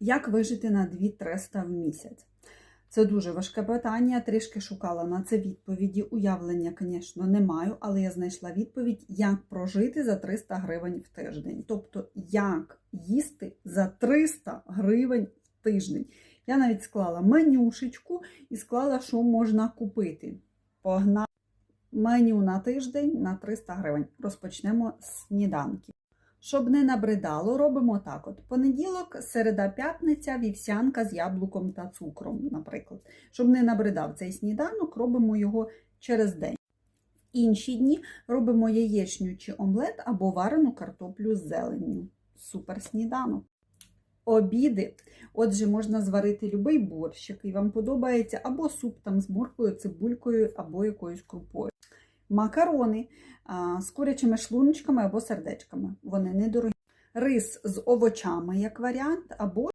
Як вижити на 2300 в місяць? Це дуже важке питання. Трішки шукала на це відповіді. Уявлення, звісно, не маю, але я знайшла відповідь, як прожити за 300 гривень в тиждень. Тобто, як їсти за 300 гривень в тиждень. Я навіть склала менюшечку і склала, що можна купити. Погнали меню на тиждень на 300 гривень. Розпочнемо з сніданків. Щоб не набридало, робимо так: от понеділок, середа, п'ятниця, вівсянка з яблуком та цукром, наприклад. Щоб не набридав цей сніданок, робимо його через день. В інші дні робимо яєчню чи омлет або варену картоплю з зеленню. Супер сніданок. Обіди. Отже, можна зварити будь-який борщ, який вам подобається, або суп там з морквою, цибулькою, або якоюсь крупою. Макарони з курячими шлуночками або сердечками. Вони недорогі. Рис з овочами, як варіант, або